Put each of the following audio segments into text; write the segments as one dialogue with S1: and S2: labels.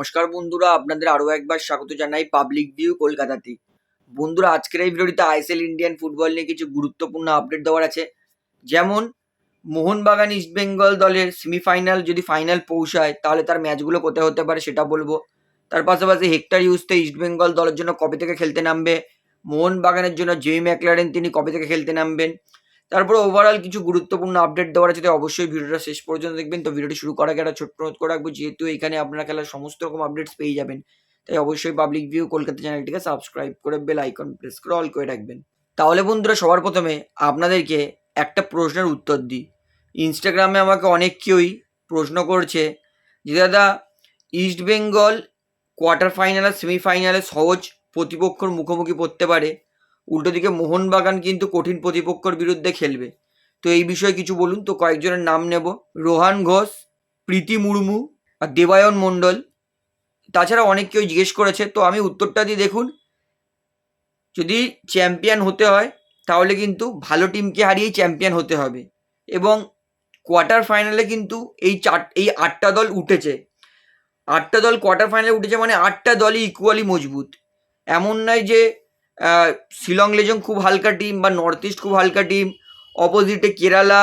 S1: নমস্কার বন্ধুরা, আপনাদের আরও একবার স্বাগত জানাই পাবলিক ভিউ কলকাতাতে। বন্ধুরা, আজকের এই ভিডিওটিতে আইএসএল ইন্ডিয়ান ফুটবল নিয়ে কিছু গুরুত্বপূর্ণ আপডেট দেওয়ার আছে। যেমন, মোহনবাগান ইস্ট বেঙ্গল দলের সেমিফাইনাল যদি ফাইনাল পৌঁছায়, তাহলে তার ম্যাচগুলো কোথায় হতে পারে সেটা বলব। তার পাশাপাশি হেক্টর ইউজতে ইস্ট বেঙ্গল দলের জন্য কবে থেকে খেলতে নামবে? মোহনবাগানের জন্য জেই ম্যাকলারেন তিনি কবে থেকে খেলতে নামবেন? তারপর ওভারঅল কিছু গুরুত্বপূর্ণ আপডেট দেওয়ার আছে অবশ্যই ভিডিওটা শেষ পর্যন্ত দেখবেন। তো ভিডিওটি শুরু আগে একটা ছোট্ট নোট করে রাখব, যেহেতু এখানে আপনারা খেলার সমস্ত রকম আপডেটস পেয়ে যাবেন, তাই অবশ্যই পাবলিক ভিউ কলকাতা চ্যানেলটিকে সাবস্ক্রাইব করে বেল আইকন প্রেস করে অল করে রাখবেন। তাহলে বন্ধুরা, সবার প্রথমে আপনাদেরকে একটা প্রশ্নের উত্তর দিই। ইনস্টাগ্রামে আমাকে অনেক কেউই প্রশ্ন করছে যে, দাদা ইস্ট বেঙ্গল কোয়ার্টার ফাইনাল আর সেমিফাইনালে সহজ প্রতিপক্ষর মুখোমুখি পড়তে পারে? উল্টো দিকে মোহনবাগান কিন্তু কঠিন প্রতিপক্ষর বিরুদ্ধে খেলবে। তো এই বিষয়ে কিছু বলুন? তো কয়েকজনের নাম নেব। রোহান ঘোষ, প্রীতি মুর্মু আর দেবায়ন মণ্ডল। তাছাড়া অনেক কেউ জিজ্ঞেস করেছে, তো আমি উত্তরটা দিয়ে দেখুন। যদি চ্যাম্পিয়ন হতে হয়, তাহলে কিন্তু ভালো টিমকে হারিয়েই চ্যাম্পিয়ন হতে হবে। এবং কোয়ার্টার ফাইনালে কিন্তু এই চার, এই আটটা দল উঠেছে। আটটা দল কোয়ার্টার ফাইনালে উঠেছে মানে আটটা দলই ইকুয়ালি মজবুত। এমন নয় যে শিলং লেজং খুব হালকা টিম বা নর্থ ইস্ট খুব হালকা টিম অপোজিটে কেরালা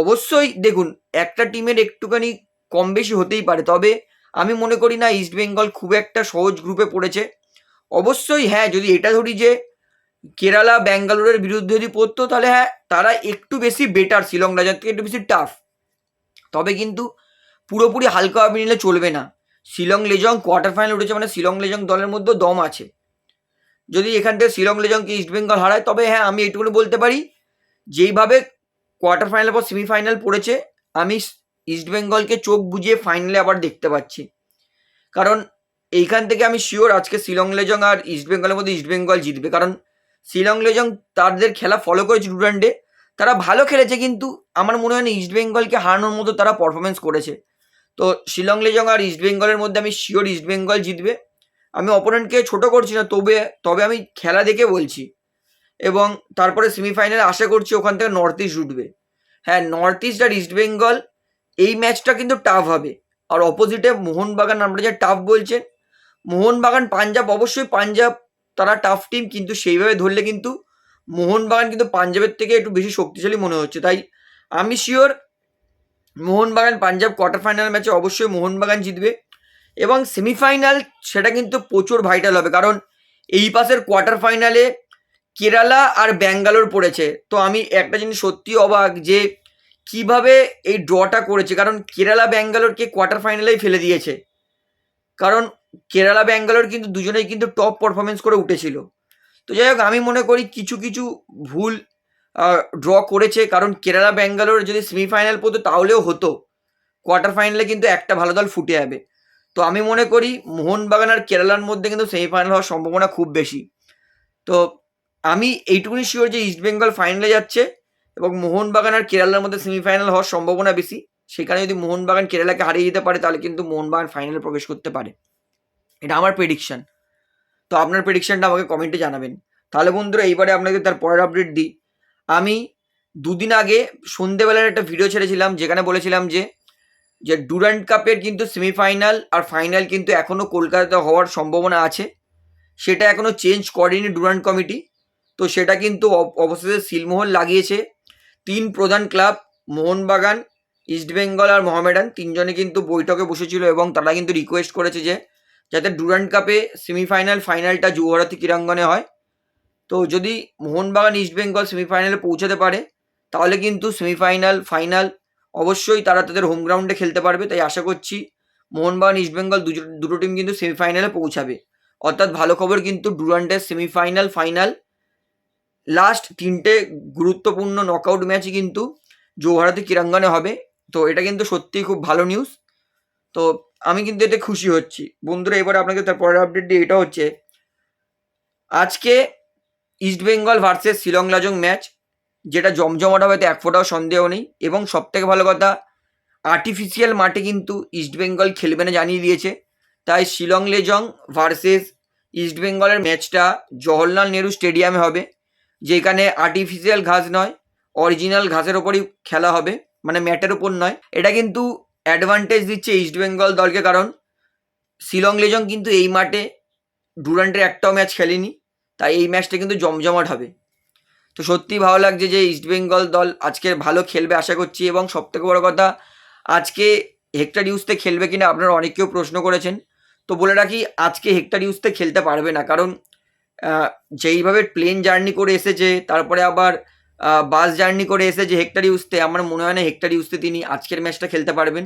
S1: অবশ্যই দেখুন, একটা টিমের একটুখানি কম বেশি হতেই পারে, তবে আমি মনে করি না ইস্ট বেঙ্গল খুব একটা সহজ গ্রুপে পড়েছে। অবশ্যই হ্যাঁ যদি এটা ধরি যে কেরালা, ব্যাঙ্গালোরের বিরুদ্ধে যদি পড়তো, তাহলে হ্যাঁ তারা একটু বেশি বেটার শিলং রাজার থেকে একটু বেশি টাফ তবে কিন্তু পুরোপুরি হালকা ভাবে নিলে চলবে না। শিলং লেজং কোয়ার্টার ফাইনাল উঠেছে মানে শিলং লেজং দলের মধ্যে দম আছে। যদি এখান থেকে শিলং লেজংকে ইস্ট বেঙ্গল হারায়, তবে হ্যাঁ আমি এইটুকুনি বলতে পারি, যেইভাবে কোয়ার্টার ফাইনাল পর সেমিফাইনাল পড়েছে, আমি ইস্ট বেঙ্গলকে চোখ বুজিয়ে ফাইনালে আবার দেখতে পাচ্ছি। কারণ এইখান থেকে আমি শিওর আজকে শিলং লেজং আর ইস্ট বেঙ্গলের মধ্যে ইস্ট বেঙ্গল জিতবে। কারণ শিলং লেজং তাদের খেলা ফলো করেছে ডুরান্ডে তারা ভালো খেলেছে কিন্তু আমার মনে হয় না ইস্ট বেঙ্গলকে হারানোর মতো তারা পারফরমেন্স করেছে। তো শিলং লেজং আর ইস্ট বেঙ্গলের মধ্যে আমি শিওর ইস্ট বেঙ্গল জিতবে। আমি অপোনেন্টকে ছোট করছি না, তবে তবে আমি খেলা দেখে বলছি। এবং তারপরে সেমিফাইনালে আশা করছি ওখান থেকে নর্থ ইস্ট উঠবে। হ্যাঁ নর্থ ইস্ট আর ইস্ট বেঙ্গল এই ম্যাচটা কিন্তু টাফ হবে। আর অপোজিটে মোহনবাগান, আমরা যে টাফ বলছেন, মোহনবাগান, পাঞ্জাব, অবশ্যই পাঞ্জাব তারা টাফ টিম কিন্তু সেইভাবে ধরলে কিন্তু মোহনবাগান কিন্তু পাঞ্জাবের থেকে একটু বেশি শক্তিশালী মনে হচ্ছে। তাই আমি sure Mohun Bagan Punjab quarter final ম্যাচে অবশ্যই মোহনবাগান জিতবে। এবং সেমিফাইনাল সেটা কিন্তু প্রচুর ভাইটাল হবে। কারণ এই পাশের কোয়ার্টার ফাইনালে কেরালা আর ব্যাঙ্গালোর পড়েছে। তো আমি একটা জিনিস সত্যি অবাক যে কীভাবে এই ড্রটা করেছে। কারণ কেরালা ব্যাঙ্গালোরকে কোয়ার্টার ফাইনালেই ফেলে দিয়েছে। কারণ কেরালা ব্যাঙ্গালোর কিন্তু দুজনেই কিন্তু টপ পারফরমেন্স করে উঠেছিল। তো যাই হোক, আমি মনে করি কিছু কিছু ভুল ড্র করেছে। কারণ কেরালা ব্যাঙ্গালোর যদি সেমিফাইনাল পড়তো তাহলেও হতো। কোয়ার্টার ফাইনালে কিন্তু একটা ভালো দল ফুটে যাবে। তো আমি মনে করি মোহনবাগান আর কেরালার মধ্যে কিন্তু সেমিফাইনাল হওয়ার সম্ভাবনা খুব বেশি। তো আমি এইটুকুনি শিওর যে ইস্ট বেঙ্গল ফাইনালে যাচ্ছে এবং মোহনবাগান আর কেরালার মধ্যে সেমিফাইনাল হওয়ার সম্ভাবনা বেশি। সেখানে যদি মোহনবাগান কেরালাকে হারিয়ে দিতে পারে, তাহলে কিন্তু মোহনবাগান ফাইনালে প্রবেশ করতে পারে। এটা আমার প্রেডিকশান তো আপনার প্রেডিকশানটা আমাকে কমেন্টে জানাবেন। তাহলে বন্ধুরা, এইবারে আপনাকে তার পরের আপডেট দিই। আমি দুদিন আগে সন্ধেবেলার একটা ভিডিও ছেড়েছিলাম, যেখানে বলেছিলাম যে যে ডুরান্ট কাপের কিন্তু সেমিফাইনাল আর ফাইনাল কিন্তু এখনও কলকাতাতে হওয়ার সম্ভাবনা আছে। সেটা এখনও চেঞ্জ করেনি ডুরান্ট কমিটি। তো সেটা কিন্তু অব- অবশেষে সিলমোহর লাগিয়েছে। তিন প্রধান ক্লাব মোহনবাগান ইস্টবেঙ্গল আর মোহামেডান তিনজনে কিন্তু বৈঠকে বসেছিল এবং তারা কিন্তু রিকোয়েস্ট করেছে যে, যাতে ডুরান্ট কাপে সেমিফাইনাল ফাইনালটা যুবভারতী ক্রীড়াঙ্গনে হয়। তো যদি মোহনবাগান ইস্টবেঙ্গল সেমিফাইনালে পৌঁছাতে পারে, তাহলে কিন্তু সেমিফাইনাল, ফাইনাল অবশ্যই তারা তাদের হোম গ্রাউন্ডে খেলতে পারবে, তাই আশা করছি মোহনবাগান ইস্টবেঙ্গল দুটো দুটো টিম কিন্তু সেমিফাইনালে পৌঁছাবে। অর্থাৎ ভালো খবর কিন্তু ডুরান্টের সেমিফাইনাল ফাইনাল লাস্ট তিনটে গুরুত্বপূর্ণ নকআউট ম্যাচই কিন্তু যৌভারতী ক্রীড়াঙ্গনে হবে। তো এটা কিন্তু সত্যিই খুব ভালো নিউজ তো আমি কিন্তু এতে খুশি হচ্ছি। বন্ধুরা, এবার আপনাকে তার পরের আপডেট দিয়ে এটা হচ্ছে, আজকে ইস্টবেঙ্গল ভার্সেস শিলং লাজং ম্যাচ যেটা জমজমাট হবে এক ফোঁটাও সন্দেহ নেই। এবং সবথেকে ভালো কথা আর্টিফিশিয়াল মাঠে কিন্তু ইস্টবেঙ্গল খেলবে না জানিয়ে দিয়েছে। তাই শিলং লেজং ভার্সেস ইস্টবেঙ্গলের ম্যাচটা জওহরলাল নেহরু স্টেডিয়ামে হবে, যেখানে আর্টিফিশিয়াল ঘাস নয় অরিজিনাল ঘাসের ওপরই খেলা হবে মানে ম্যাটের ওপর নয়। এটা কিন্তু অ্যাডভান্টেজ দিচ্ছে ইস্টবেঙ্গল দলকে কারণ, শিলং লেজং কিন্তু এই মাঠে ডুরান্টের একটাও ম্যাচ খেলেনি, তাই এই ম্যাচটা কিন্তু জমজমাট হবে। তো সত্যিই ভালো লাগছে যে ইস্টবেঙ্গল দল আজকে ভালো খেলবে, আশা করছি। এবং সবথেকে বড় কথা, আজকে হেক্টর ইউজতে খেলবে কিনা আপনারা অনেকেও প্রশ্ন করেছেন। তো বলে রাখি, আজকে হেক্টর ইউজতে খেলতে পারবে না। কারণ যেইভাবে প্লেন জার্নি করে এসেছে, তারপরে আবার বাস জার্নি করে এসেছে হেক্টর ইউজতে আমার মনে হয় না হেক্টর ইউজতে তিনি আজকের ম্যাচটা খেলতে পারবেন।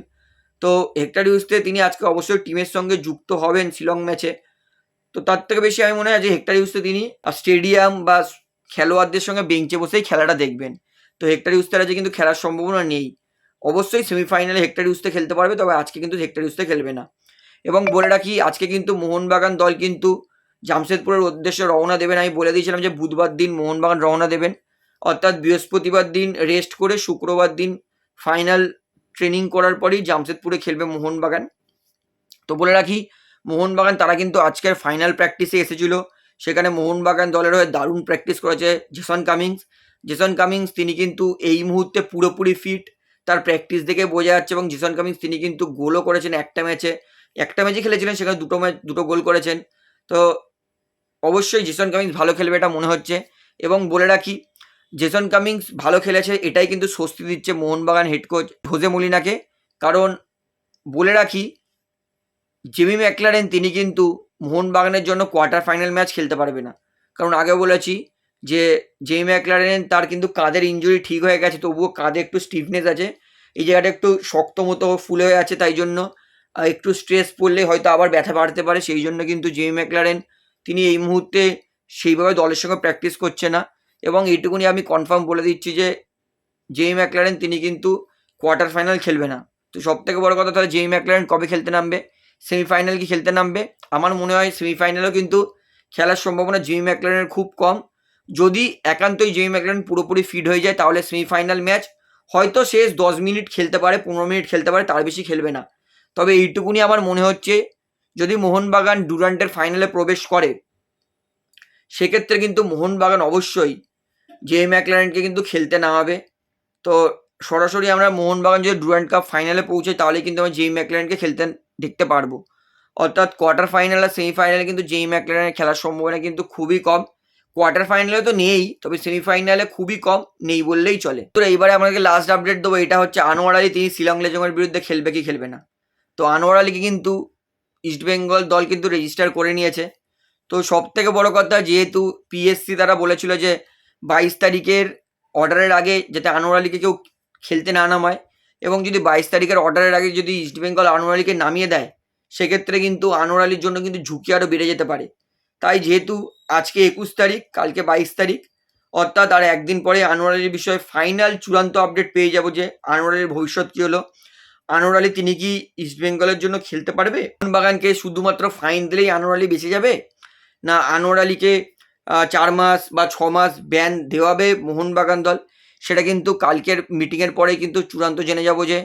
S1: তো হেক্টর ইউজতে তিনি আজকে অবশ্যই টিমের সঙ্গে যুক্ত হবেন শিলং ম্যাচে তো তার থেকে বেশি আমি মনে হয় যে হেক্টর ইউজতে তিনি স্টেডিয়াম বা খেলোয়াড়দের সঙ্গে বেঞ্চে বসেই খেলাটা দেখবেন। তো হেক্টর ইউজতের আজকে কিন্তু খেলার সম্ভাবনা নেই। অবশ্যই সেমিফাইনালে হেক্টর ইউজতে খেলতে পারবে, তবে আজকে কিন্তু হেক্টর ইউজতে খেলবে না। এবং বলে রাখি, আজকে কিন্তু মোহনবাগান দল কিন্তু জামশেদপুরের উদ্দেশ্যে রওনা দেবেন আমি বলে দিয়েছিলাম যে বুধবার দিন মোহনবাগান রওনা দেবেন। অর্থাৎ বৃহস্পতিবার দিন রেস্ট করে শুক্রবার দিন ফাইনাল ট্রেনিং করার পরেই জামশেদপুরে খেলবে মোহনবাগান। তো বলে রাখি, মোহনবাগান তারা কিন্তু আজকের ফাইনাল প্র্যাকটিসে এসেছিল। সেখানে মোহনবাগান দলের হয়ে দারুণ প্র্যাকটিস করেছে জেসন কামিংস জেসন কামিংস তিনি কিন্তু এই মুহূর্তে পুরোপুরি ফিট তার প্র্যাকটিস দেখে বোঝা যাচ্ছে এবং জেসন কামিংস তিনি কিন্তু গোলও করেছেন একটা ম্যাচে। একটা ম্যাচে খেলেছিলেন, সেখানে দুটো ম্যাচ, দুটো গোল করেছেন। তো অবশ্যই জেসন কামিংস ভালো খেলবে এটা মনে হচ্ছে। এবং বলে রাখি জেসন কামিংস ভালো খেলেছে, এটাই কিন্তু স্বস্তি দিচ্ছে মোহনবাগান হেড কোচ হোজে মলিনাকে কারণ বলে রাখি জেমি ম্যাকলারেন তিনি কিন্তু মোহনবাগানের জন্য কোয়ার্টার ফাইনাল ম্যাচ খেলতে পারবে না। কারণ আগে বলেছি যে জেমি ম্যাকলারেন তার কিন্তু কাঁধের ইঞ্জুরি ঠিক হয়ে গেছে, তবুও কাঁধে একটু স্টিফনেস আছে। এই জায়গাটা একটু শক্ত মতো ফুলে হয়ে আছে তাই জন্য একটু স্ট্রেস পড়লে হয়তো আবার ব্যথা বাড়তে পারে। সেই জন্য কিন্তু জেমি ম্যাকলারেন তিনি এই মুহূর্তে সেইভাবে দলের সঙ্গে প্র্যাকটিস করছে না। এবং এইটুকুনি আমি কনফার্ম বলে দিচ্ছি যে জেমি ম্যাকলারেন তিনি কিন্তু কোয়ার্টার ফাইনাল খেলবে না। তো সব থেকে বড় কথা তাহলে জেমি ম্যাকলারেন কবে খেলতে নামবে? সেমিফাইনাল কি খেলতে নামবে? আমার মনে হয় সেমিফাইনালেও কিন্তু খেলার সম্ভাবনা জিমি ম্যাকলারেনের খুব কম। যদি একান্তই জিমি ম্যাকলারেন পুরোপুরি ফিট হয়ে যায়, তাহলে সেমিফাইনাল ম্যাচ হয়তো শেষ দশ মিনিট খেলতে পারে, পনেরো মিনিট খেলতে পারে, তার বেশি খেলবে না। তবে এইটুকুনি আমার মনে হচ্ছে, যদি মোহনবাগান ডুরান্টের ফাইনালে প্রবেশ করে, সেক্ষেত্রে কিন্তু মোহনবাগান অবশ্যই জে ম্যাকলারেনকে কিন্তু খেলতে নামাবে। তো সরাসরি আমরা মোহনবাগান যদি ডুরান্ট কাপ ফাইনালে পৌঁছে তাহলে কিন্তু আমরা জেই ম্যাকলারেনকে খেলতে দেখতে পারব। অর্থাৎ কোয়ার্টার ফাইনাল আর সেমিফাইনালে কিন্তু জেই ম্যাকলারেনের খেলার সম্ভাবনা কিন্তু খুবই কম। কোয়ার্টার ফাইনালে তো নেই, তবে সেমিফাইনালে খুবই কম, নেই বললেই চলে। তো এইবারে আমাকে লাস্ট আপডেট দেবো, এটা হচ্ছে আনোয়ার আলী, তিনি শিলং লেজংয়ের বিরুদ্ধে খেলবে কি খেলবে না। তো আনোয়ার আলীকে কিন্তু ইস্টবেঙ্গল দল কিন্তু রেজিস্টার করে নিয়েছে। তো সব থেকে বড় কথা, যেহেতু পিএসসি তারা বলেছিল যে বাইশ তারিখের অর্ডারের আগে, যাতে আনোয়ার আলীকে কেউ খেলতে না নামায় এবং যদি বাইশ তারিখের অর্ডারের আগে যদি ইস্টবেঙ্গল আনোয়ার আলীকে নামিয়ে দেয়, সেক্ষেত্রে কিন্তু আনোয়ার আলীর জন্য কিন্তু ঝুঁকি আরও বেড়ে যেতে পারে। তাই যেহেতু আজকে একুশ তারিখ, কালকে বাইশ তারিখ, অর্থাৎ আর একদিন পরে আনোয়ার আলীর বিষয়ে ফাইনাল চূড়ান্ত আপডেট পেয়ে যাব যে আনোয়ার আলীর ভবিষ্যৎ কী হলো। আনোয়ার আলী তিনি কি ইস্টবেঙ্গলের জন্য খেলতে পারবে? বাগানকে শুধুমাত্র ফাইন দিলেই আনোয়ার আলী বেঁচে যাবে? না আনোয়ার আলীকে চার মাস বা ছ মাস ব্যান দেওয়াবে মোহনবাগান দল? সেটা কিন্তু কালকের মিটিংয়ের পরে কিন্তু চূড়ান্ত জেনে যাব যে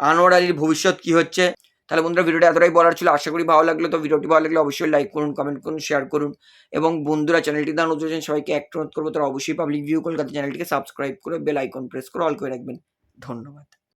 S1: আনোয়ার আলীর ভবিষ্যৎ কি হচ্ছে। তাহলে বন্ধুরা ভিডিওটা এতটাই বলার ছিল, আশা করি ভালো লাগল। তো ভিডিওটি ভালো লাগলে অবশ্যই লাইক করুন কমেন্ট করুন শেয়ার করুন এবং বন্ধুরা চ্যানেলটি দান নতুন সবাইকে অ্যাক্ট অনুরোধ করব, তারা অবশ্যই পাবলিক ভিউ কলকাতা চ্যানেলটিকে সাবস্ক্রাইব করে বেল আইকন প্রেস করে অল করে রাখবেন। ধন্যবাদ।